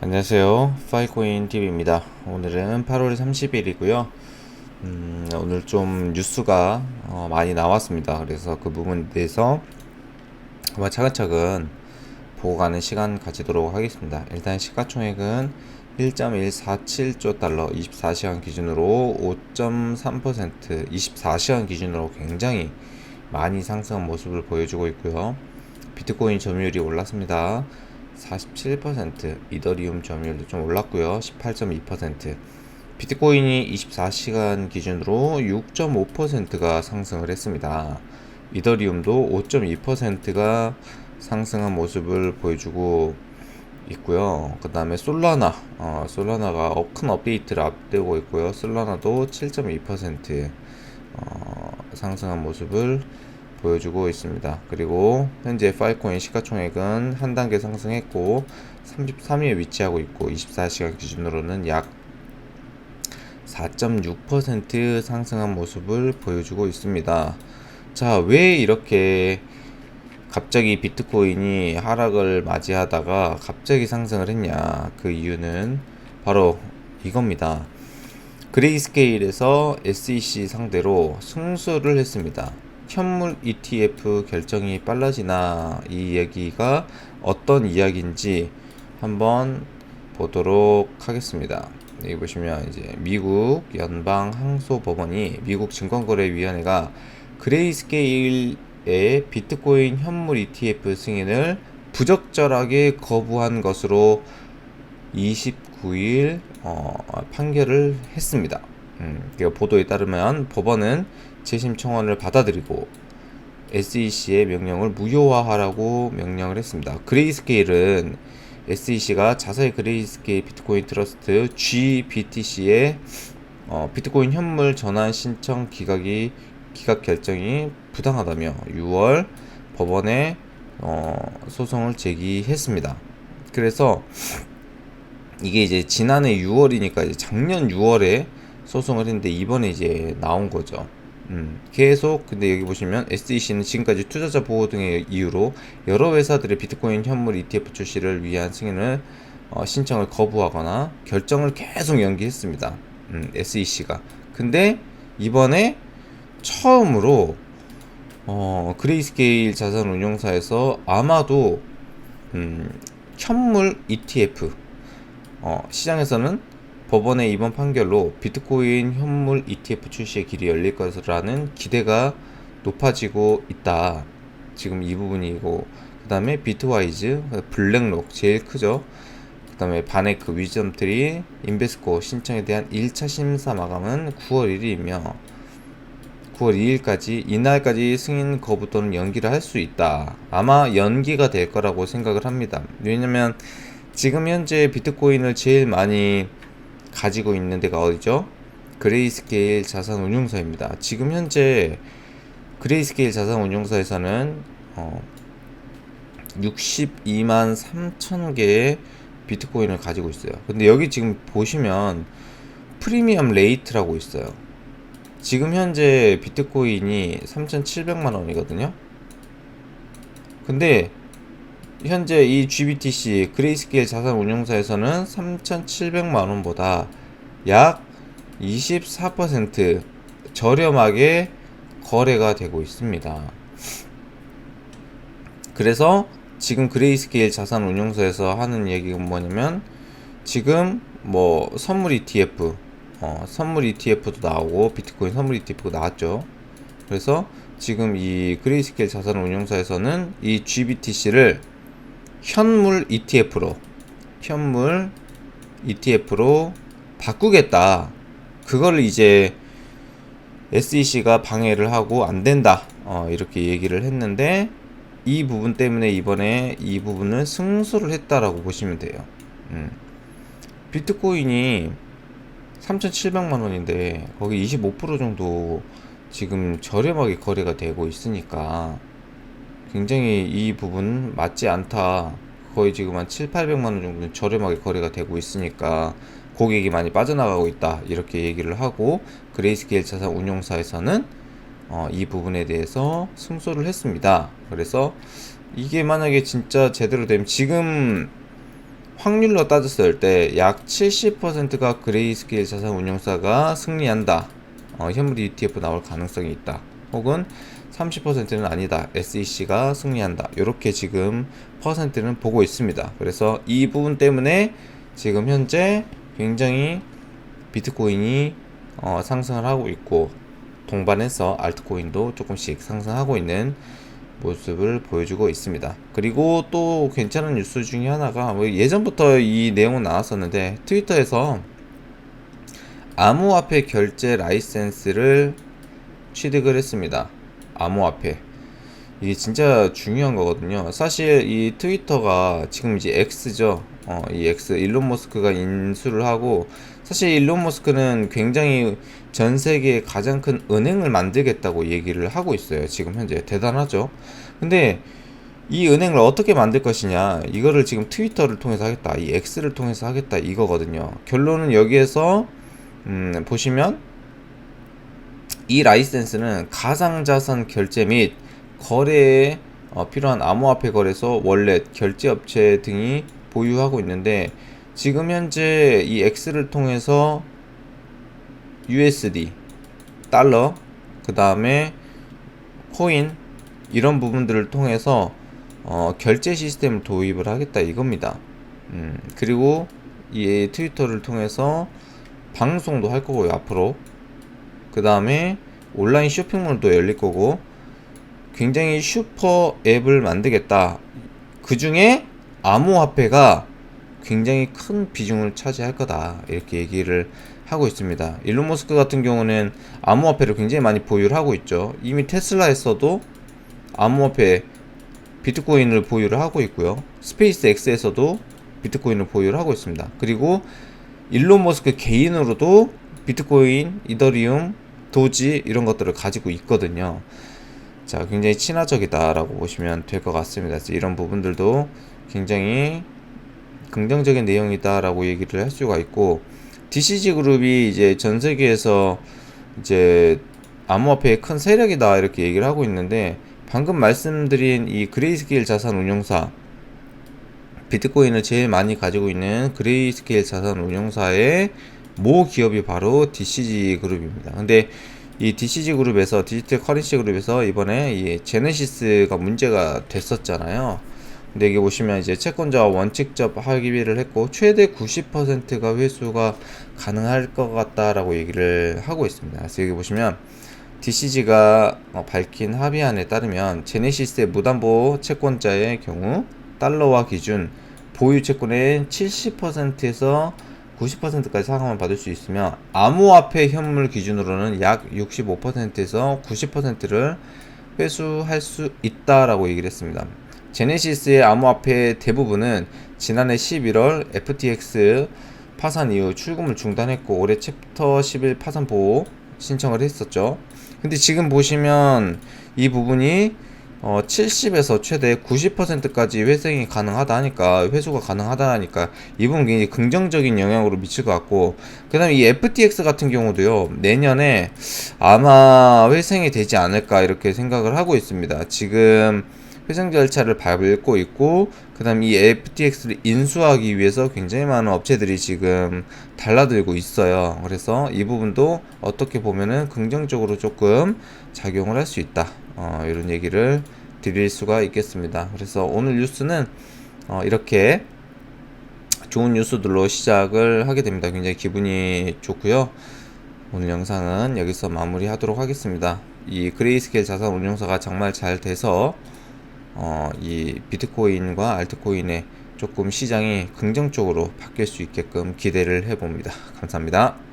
안녕하세요. 파이코인 TV입니다. 오늘은 8월 30일이고요. 음, 오늘 좀 뉴스가 어, 많이 나왔습니다. 그래서 그 부분에 대해서 한번 차근차근 보고 가는 시간 가지도록 하겠습니다. 일단 시가총액은 1.147조 달러 24시간 기준으로 5.3% 24시간 기준으로 굉장히 많이 상승한 모습을 보여주고 있고요. 비트코인 점유율이 올랐습니다. 47% 이더리움 점유율도 좀 올랐고요. 18.2% 비트코인이 24시간 기준으로 6.5%가 상승을 했습니다. 이더리움도 5.2%가 상승한 모습을 보여주고 있고요. 그 다음에 솔라나, 어, 솔라나가 어, 큰 업데이트를 앞두고 있고요. 솔라나도 7.2% 어, 상승한 모습을 보여주고 있습니다. 그리고 현재 파이코인 시가총액은 한 단계 상승했고 33위에 위치하고 있고 24시간 기준으로는 약 4.6% 상승한 모습을 보여주고 있습니다. 자, 왜 이렇게 갑자기 비트코인이 하락을 맞이하다가 갑자기 상승을 했냐? 그 이유는 바로 이겁니다. 그레이스케일에서 SEC 상대로 승수를 했습니다. 현물 ETF 결정이 빨라지나 이 얘기가 어떤 이야기인지 한번 보도록 하겠습니다. 여기 보시면 이제 미국 연방 항소 법원이 미국 증권거래위원회가 그레이스케일의 비트코인 현물 ETF 승인을 부적절하게 거부한 것으로 29일 어, 판결을 했습니다. 음, 보도에 따르면 법원은 재심 청원을 받아들이고 SEC의 명령을 무효화하라고 명령을 했습니다. 그레이스케일은 SEC가 자사의 그레이스케일 비트코인 트러스트 GBTC의 어, 비트코인 현물 전환 신청 기각이 기각 결정이 부당하다며 6월 법원에 어, 소송을 제기했습니다. 그래서 이게 이제 지난해 6월이니까 이제 작년 6월에 소송을 했는데 이번에 이제 나온 거죠. 음, 계속 근데 여기 보시면 SEC는 지금까지 투자자 보호 등의 이유로 여러 회사들의 비트코인 현물 ETF 출시를 위한 승인을 어, 신청을 거부하거나 결정을 계속 연기했습니다. 음, SEC가. 근데 이번에 처음으로 어, 그레이스케일 자산 운용사에서 아마도 음, 현물 ETF 어, 시장에서는 법원의 이번 판결로 비트코인 현물 ETF 출시의 길이 열릴 것이라는 기대가 높아지고 있다. 지금 이 부분이고 그 다음에 비트와이즈, 블랙록 제일 크죠. 그 다음에 바네크, 위점트리, 인베스코 신청에 대한 1차 심사 마감은 9월 1일이며 9월 2일까지 이날까지 승인 거부 또는 연기를 할 수 있다. 아마 연기가 될 거라고 생각을 합니다. 왜냐면 지금 현재 비트코인을 제일 많이 가지고 있는 데가 어디죠? 그레이스케일 자산 운용사입니다. 지금 현재 그레이스케일 자산 운용사에서는 어 62만 3천 개의 비트코인을 가지고 있어요. 근데 여기 지금 보시면 프리미엄 레이트라고 있어요. 지금 현재 비트코인이 3,700만 원이거든요. 근데 현재 이 GBTC 그레이스케일 자산 운용사에서는 3,700만 원보다 약 24% 저렴하게 거래가 되고 있습니다. 그래서 지금 그레이스케일 자산 운용사에서 하는 얘기가 뭐냐면 지금 뭐 선물 ETF 어, 선물 ETF도 나오고 비트코인 선물 ETF가 나왔죠. 그래서 지금 이 그레이스케일 자산 운용사에서는 이 GBTC를 현물 ETF로 현물 ETF로 바꾸겠다. 그걸 이제 SEC가 방해를 하고 안 된다. 어, 이렇게 얘기를 했는데 이 부분 때문에 이번에 이 부분을 승소를 했다라고 보시면 돼요. 음. 비트코인이 3,700만 원인데 거기 25% 정도 지금 저렴하게 거래가 되고 있으니까 굉장히 이 부분 맞지 않다. 거의 지금 한 7, 800만 원 정도는 저렴하게 거래가 되고 있으니까 고객이 많이 빠져나가고 있다. 이렇게 얘기를 하고 그레이스케일 자산 운용사에서는 어, 이 부분에 대해서 승소를 했습니다. 그래서 이게 만약에 진짜 제대로 되면 지금 확률로 따졌을 때 약 70%가 그레이스케일 자산 운용사가 승리한다. 어, 현물 ETF 나올 가능성이 있다. 혹은 30%는 아니다. SEC가 승리한다. 이렇게 지금 퍼센트는 보고 있습니다. 그래서 이 부분 때문에 지금 현재 굉장히 비트코인이 어, 상승을 하고 있고 동반해서 알트코인도 조금씩 상승하고 있는 모습을 보여주고 있습니다. 그리고 또 괜찮은 뉴스 중에 하나가 뭐 예전부터 이 내용은 나왔었는데 트위터에서 암호화폐 결제 라이센스를 취득을 했습니다. 암호화폐. 이게 진짜 중요한 거거든요. 사실 이 트위터가 지금 이제 X죠. 어, 이 X 일론 머스크가 인수를 하고 사실 일론 머스크는 굉장히 전 세계에 가장 큰 은행을 만들겠다고 얘기를 하고 있어요. 지금 현재 대단하죠. 근데 이 은행을 어떻게 만들 것이냐 이거를 지금 트위터를 통해서 하겠다 이 X를 통해서 하겠다 이거거든요 결론은 여기에서 음, 보시면 이 라이센스는 가상자산 결제 및 거래에 어, 필요한 암호화폐 거래소 월렛 결제업체 등이 보유하고 있는데 지금 현재 이 X를 통해서 USD 달러 그 다음에 코인 이런 부분들을 통해서 어, 결제 시스템을 도입을 하겠다 이겁니다. 음, 그리고 이 트위터를 통해서 방송도 할 거고요 앞으로 그 다음에 온라인 쇼핑몰도 열릴 거고 굉장히 슈퍼 앱을 만들겠다. 그 중에 암호화폐가 굉장히 큰 비중을 차지할 거다. 이렇게 얘기를 하고 있습니다. 일론 머스크 같은 경우는 암호화폐를 굉장히 많이 보유를 하고 있죠. 이미 테슬라에서도 암호화폐 비트코인을 보유를 하고 있고요. 스페이스 X에서도 비트코인을 보유를 하고 있습니다. 그리고 일론 머스크 개인으로도 비트코인, 이더리움, 도지 이런 것들을 가지고 있거든요. 자, 굉장히 친화적이다라고 보시면 될 것 같습니다. 이런 부분들도 굉장히 긍정적인 내용이다라고 얘기를 할 수가 있고 DCG 그룹이 이제 전 세계에서 이제 암호화폐의 큰 세력이다 이렇게 얘기를 하고 있는데 방금 말씀드린 이 그레이스케일 자산 운용사 비트코인을 제일 많이 가지고 있는 그레이스케일 자산 운용사의 모 기업이 바로 DCG 그룹입니다. 근데 이 DCG 그룹에서 디지털 커런시 그룹에서 이번에 이 제네시스가 문제가 됐었잖아요. 근데 여기 보시면 이제 채권자와 원칙적 합의를 했고 최대 90%가 회수가 가능할 것 같다라고 얘기를 하고 있습니다. 그래서 여기 보시면 DCG가 어, 밝힌 합의안에 따르면 제네시스의 무담보 채권자의 경우 달러화 기준 보유 채권의 70%에서 90%까지 상환을 받을 수 있으며 암호화폐 현물 기준으로는 약 65%에서 90%를 회수할 수 있다라고 얘기를 했습니다. 제네시스의 암호화폐 대부분은 지난해 11월 FTX 파산 이후 출금을 중단했고 올해 챕터 11 파산 보호 신청을 했었죠. 근데 지금 보시면 이 부분이 어, 70에서 최대 90%까지 회생이 가능하다 하니까 회수가 가능하다 하니까 이 부분 굉장히 긍정적인 영향으로 미칠 것 같고 그 다음 에 이 FTX 같은 경우도요 내년에 아마 회생이 되지 않을까 이렇게 생각을 하고 있습니다. 지금 회생 절차를 밟고 있고 그 다음 이 FTX를 인수하기 위해서 굉장히 많은 업체들이 지금 달라들고 있어요. 그래서 이 부분도 어떻게 보면은 긍정적으로 조금 작용을 할 수 있다 어, 이런 얘기를 드릴 수가 있겠습니다. 그래서 오늘 뉴스는 어, 이렇게 좋은 뉴스들로 시작을 하게 됩니다. 굉장히 기분이 좋고요. 오늘 영상은 여기서 마무리하도록 하겠습니다. 이 그레이스케일 자산 운용사가 정말 잘 돼서 어, 이 비트코인과 알트코인의 조금 시장이 긍정적으로 바뀔 수 있게끔 기대를 해봅니다. 감사합니다.